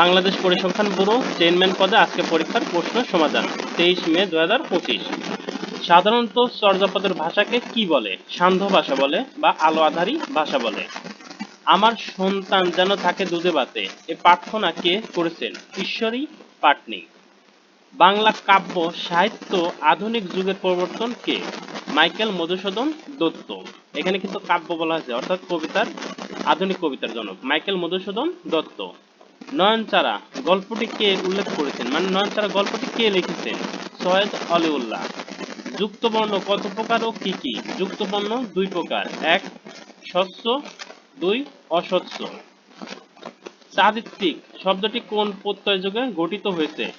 বাংলাদেশ পরিসংখ্যান bureau, chairman পদে আজকে পরীক্ষার প্রশ্ন সমাধান, তেইশ মে দু হাজার পঁচিশ। সাধারণত চর্যাপদের ভাষাকে কি বলে? সান্ধ্য ভাষা বলে বা আলো আধারী ভাষা বলে? আমার সন্তান যেন থাকে দুধে বাতে এ প্রার্থনা কে করেছেন? ঈশ্বরী পাটনি। বাংলা কাব্য, সাহিত্য, আধুনিক যুগের প্রবর্তন কে? মাইকেল মধুসূদন দত্ত। এখানে কিন্তু কাব্য বলা হয়েছে, অর্থাৎ কবিতার, আধুনিক কবিতার জনক, মাইকেল মধুসূদন দত্ত। নয়নচারা গল্পটি কে উল্লেখ করেছেন? মানে নয়নচারা গল্পটি কে লিখেছেন? সৈয়দ অলিউল্লাহ যুক্তবর্ণ কত প্রকার ও কি কি? যুক্তবর্ণ দুই প্রকার। এক, স্বচ্ছ, দুই, অস্বচ্ছ। চারিত্রিক শব্দটি কোন প্রত্যয় যুগে গঠিত হয়েছে?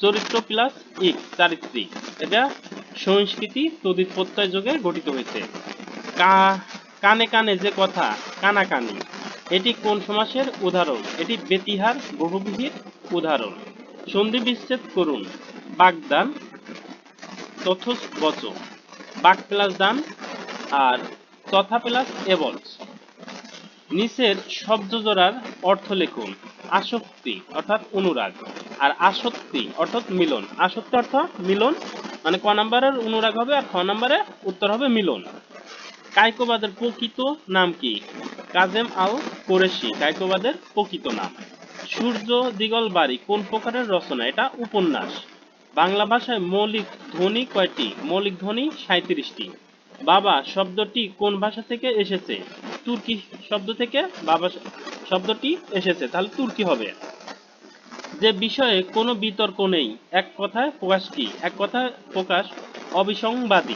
চরিত্র প্লাস ইক, চারিত্রিক। এটা সংস্কৃতি তদিত প্রত্যয় যুগে গঠিত হয়েছে। কানে কানে যে কথা, কানাকানি। এটি কোন সমাসের উদাহরণ? এটি বেতিহার বহুবিহির উদাহরণ। সন্ধি বিচ্ছেদ করুন। বাগদান তথস বাক প্লাস দান আর তথা প্লাস এবলস নিচের শব্দ জোড়ার অর্থ লিখুন। আসক্তি, অর্থাৎ অনুরাগ। আর আসক্তি, অর্থাৎ মিলন। আসক্তি অর্থ মিলন মানে ক নাম্বারের অনুরাগ হবে আর খ নাম্বারে উত্তর হবে মিলন। কায়কোবাদের প্রকৃত নাম কি? কাজেম আল কোরেশি কায়কোবাদের প্রকৃত নাম। সূর্য দিগল বাড়ি, কোন প্রকারের রচনা? এটা উপন্যাস। বাংলা ভাষায় মৌলিক ধ্বনি কয়টি? মৌলিক ধ্বনি সাঁত্রিশটি বাবা, শব্দটি কোন ভাষা থেকে এসেছে? তুর্কি শব্দ থেকে বাবা শব্দটি এসেছে। তাহলে তুর্কি হবে। যে বিষয়ে কোনো বিতর্ক নেই, এক কথায় প্রকাশ কি? এক কথায় প্রকাশ অবিসংবাদী।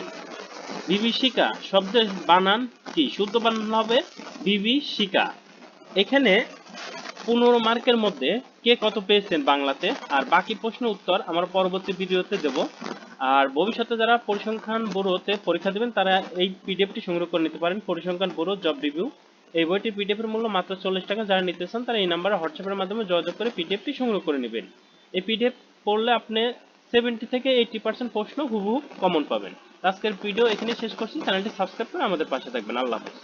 বিভীষিকা, শব্দের বানান কি? শুদ্ধ বানান হবে বিভীষিকা এখানে পনেরো মার্কের মধ্যে কে কত পেয়েছেন বাংলাতে? আর বাকি প্রশ্ন উত্তর আমার পরবর্তী ভিডিওতে দেব। আর ভবিষ্যতে যারা পরিসংখ্যান ব্যুরোতে পরীক্ষা দেবেন, তারা এই পিডিএফটি সংগ্রহ করে নিতে পারেন। পরিসংখ্যান ব্যুরো, জব রিভিউ। এই বইটি পিডিএফ এর মূল্য মাত্র চল্লিশ টাকা। যারা নিতে চান, তারা এই নাম্বারে হোয়াটসঅ্যাপের মাধ্যমে যোগাযোগ করে পিডিএফটি সংগ্রহ করে নেবেন। এই পিডিএফ পড়লে আপনি সেভেন্টি থেকে এইটি পার্সেন্ট প্রশ্ন হুবহু কমন পাবেন। আজকের ভিডিও এখানে শেষ করছি। চ্যানেলটি সাবস্ক্রাইব করে আমাদের পাশে থাকবেন। আল্লাহ হাফেজ।